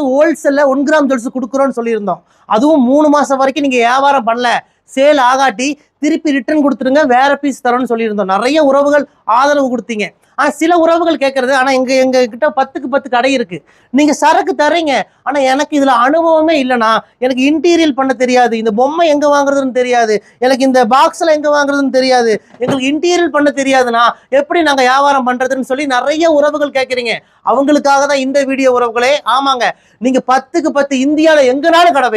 ஹோல்சேல்ல one gram jewels கொடுக்குறோன்னு சொல்லியிருந்தோம். அதுவும் மூணு மாசம் வரைக்கும் நீங்க வியாபாரம் பண்ணல. சேல் ஆகாட்டி திருப்பி ரிட்டர்ன் கொடுத்துருங்க வேற பீஸ் தரோம்னு சொல்லியிருந்தோம். நிறைய உறவுகள் ஆதரவு கொடுத்தீங்க. ஆனால் சில உறவுகள் கேட்கறது ஆனால் எங்கள் எங்கள் கிட்ட பத்துக்கு பத்து கடை இருக்கு. நீங்கள் சரக்கு தர்றீங்க ஆனால் எனக்கு இதில் அனுபவமே இல்லைனா எனக்கு இன்டீரியல் பண்ண தெரியாது. இந்த பொம்மை எங்கே வாங்குறதுன்னு தெரியாது. எனக்கு இந்த பாக்ஸில் எங்கே வாங்குறதுன்னு தெரியாது. எங்களுக்கு இன்டீரியல் பண்ண தெரியாதுன்னா எப்படி நாங்கள் வியாபாரம் பண்ணுறதுன்னு சொல்லி நிறைய உறவுகள் கேட்குறீங்க அவங்களுக்காக தான் இந்த வீடியோ உறவுகளே. ஆமாங்க. நீங்கள் பத்துக்கு பத்து இந்தியாவில் எங்கனாலும் கடை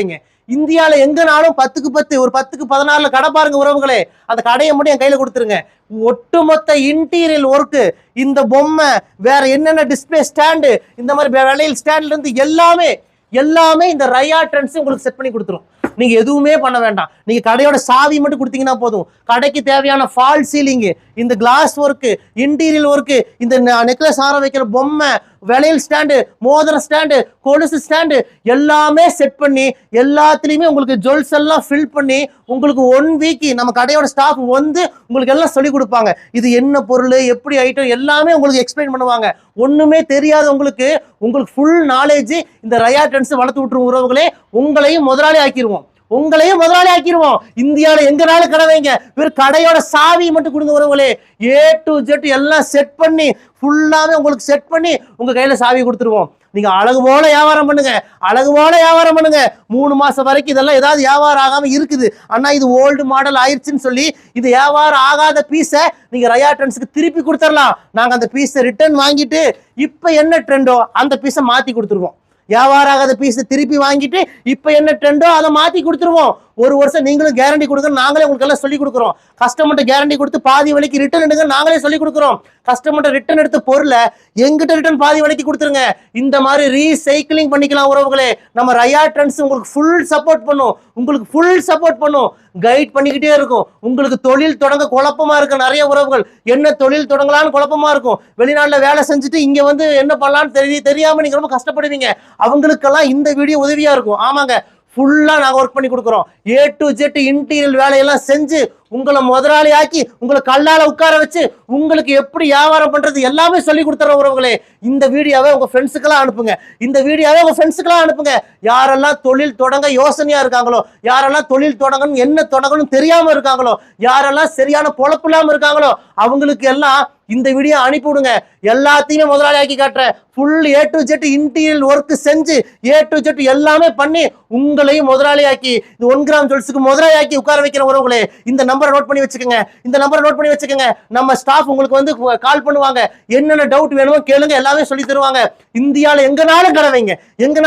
இந்தியாவில் இந்தியால எங்கனாலும் பத்துக்கு பத்து ஒரு பத்துக்கு பதினாறுல கடை பாருங்க உறவுகளே. அந்த கடையை மட்டும் என் கையில கொடுத்துருங்க. ஒட்டுமொத்த இன்டீரியல் ஒர்க்கு இந்த பொம்மை வேற என்னென்ன டிஸ்பிளே ஸ்டாண்டு இந்த மாதிரி வே- விலையில் ஸ்டாண்ட்ல இருந்து எல்லாமே எல்லாமே இந்த ரயா ட்ரெண்ட்ஸ் உங்களுக்கு செட் பண்ணி கொடுத்துரும். நீங்க எதுவுமே பண்ண வேண்டாம். நீங்க கடையோட சாவி மட்டும் கொடுத்தீங்கன்னா போதும். கடைக்கு தேவையான ஃபால் சீலிங்கு இந்த கிளாஸ் ஒர்க்கு இன்டீரியல் ஒர்க்கு இந்த நெக்லஸ் ஆற வைக்கிற பொம்மை விளையல் ஸ்டாண்டு மோதிர ஸ்டாண்டு கொலுசு ஸ்டாண்டு எல்லாமே செட் பண்ணி எல்லாத்துலேயுமே உங்களுக்கு ஜுவல்ஸ் எல்லாம் ஃபில் பண்ணி உங்களுக்கு ஒன் வீக் நம்ம கடையோட ஸ்டாஃப் வந்து உங்களுக்கு எல்லாம் சொல்லிக் கொடுப்பாங்க. இது என்ன பொருள் எப்படி ஐட்டம் எல்லாமே உங்களுக்கு எக்ஸ்பிளைன் பண்ணுவாங்க. ஒன்றுமே தெரியாத உங்களுக்கு உங்களுக்கு ஃபுல் நாலேஜ் இந்த ரயா ட்ரெண்ட்ஸ் வளர்த்து விட்டுரும் உறவுகளே உங்களையும் முதலாளி ஆக்கிடுவோம் உங்களையும் முதலாளி ஆக்கிடுவோம் இந்தியாவில் எங்கனாலும் கடை வைங்க. வெறும் கடையோட சாவி மட்டும் கொடுங்க உறவுகளே. ஏ டு ஜெட் எல்லாம் செட் பண்ணி ஃபுல்லாவே உங்களுக்கு செட் பண்ணி உங்கள் கையில் சாவி கொடுத்துருவோம். நீங்க அழகு போல வியாபாரம் பண்ணுங்க. அழகு போல வியாபாரம் பண்ணுங்க. மூணு மாசம் வரைக்கும் இதெல்லாம் ஏதாவது வியாபாரம் ஆகாம இருக்குது. அண்ணா இது ஓல்டு மாடல் ஆயிடுச்சுன்னு சொல்லி இது வியாபாரம் ஆகாத பீஸை நீங்க ரயா ட்ரெண்ட்ஸுக்கு திருப்பி கொடுத்துடலாம் நாங்க அந்த பீஸை ரிட்டர்ன் வாங்கிட்டு இப்போ என்ன ட்ரெண்டோ அந்த பீஸை மாத்தி கொடுத்துருவோம். வியாபாரம் ஆகாத பீஸை திருப்பி வாங்கிட்டு இப்போ என்ன ட்ரெண்டோ அதை மாத்தி கொடுத்துருவோம். ஒரு வருஷம் நீங்களும் கேரண்டி கொடுங்க நாங்களே உங்களுக்கு எல்லாம் சொல்லிக் கொடுக்குறோம். கஸ்டமர்கிட்ட கேரண்டி கொடுத்து பாதி விலைக்கு ரிட்டர்ன் எடுங்க நாங்களே சொல்லிக் கொடுக்குறோம். கஸ்டமர்கிட்ட ரிட்டர்ன் எடுத்த பொருளை எங்கிட்ட ரிட்டர்ன் பாதி விலைக்கு கொடுத்துருங்க. இந்த மாதிரி ரீசைக்கிளிங் பண்ணிக்கலாம் உறவுகளே. நம்ம ரயா ட்ரெண்ட்ஸ் உங்களுக்கு ஃபுல் சப்போர்ட் பண்ணும். உங்களுக்கு ஃபுல் சப்போர்ட் பண்ணும். கைட் பண்ணிக்கிட்டே இருக்கும். உங்களுக்கு தொழில் தொடங்க குழப்பமா இருக்கு. நிறைய உறவுகள் என்ன தொழில் தொடங்கலாம்னு குழப்பமா இருக்கும். வெளிநாட்டில் வேலை செஞ்சுட்டு இங்கே வந்து என்ன பண்ணலாம்னு தெரிய தெரியாமல் நீங்கள் ரொம்ப கஷ்டப்படுவீங்க. அவங்களுக்கெல்லாம் இந்த வீடியோ உதவியாக இருக்கும். ஆமாங்க ஃபுல்லாக நாங்கள் ஒர்க் பண்ணி கொடுக்குறோம். ஏ டு ஜெட் இன்டீரியல் வேலையெல்லாம் செஞ்சு உங்களை முதலாளி ஆக்கி உங்களை கல்லால உட்கார வச்சு உங்களுக்கு எப்படி வியாபாரம் பண்றது எல்லாமே சொல்லி கொடுத்துற உறவுகளே இந்த வீடியோவை உங்க ஃப்ரெண்ட்ஸுக்கெல்லாம் அனுப்புங்க. இந்த வீடியோவை உங்க ஃப்ரெண்ட்ஸுக்கெல்லாம் அனுப்புங்க. யாரெல்லாம் தொழில் தொடங்க யோசனையா இருக்காங்களோ யாரெல்லாம் தொழில் தொடங்கணும் என்ன தொடங்கணும் தெரியாம இருக்காங்களோ யாரெல்லாம் சரியான பொழப்பு இல்லாம இருக்காங்களோ அவங்களுக்கு எல்லாம் இந்த வீடியோ அனுப்பி விடுங்க. எல்லாத்தையுமே முதலாளி ஆக்கி காட்டுறேன். Full A to Z interior work செஞ்சு ஏ டு ஜெட் எல்லாமே பண்ணி உங்களையும் முதலாளி ஆக்கி இந்த ஒன் கிராம் ஜுவல்ஸுக்கு முதலாளி ஆக்கி உட்கார வைக்கிற உறவுகளே இந்த நம்பரை நோட் பண்ணி வச்சுக்கோங்க. இந்த நம்பரை நோட் பண்ணி வச்சுக்கோங்க. நம்ம ஸ்டாஃப் உங்களுக்கு வந்து கால் பண்ணுவாங்க. என்னென்ன டவுட் வேணுமோ கேளுங்க எல்லாமே சொல்லி தருவாங்க. இந்தியாவில் எங்கனாலும் கடவைங்க. எங்க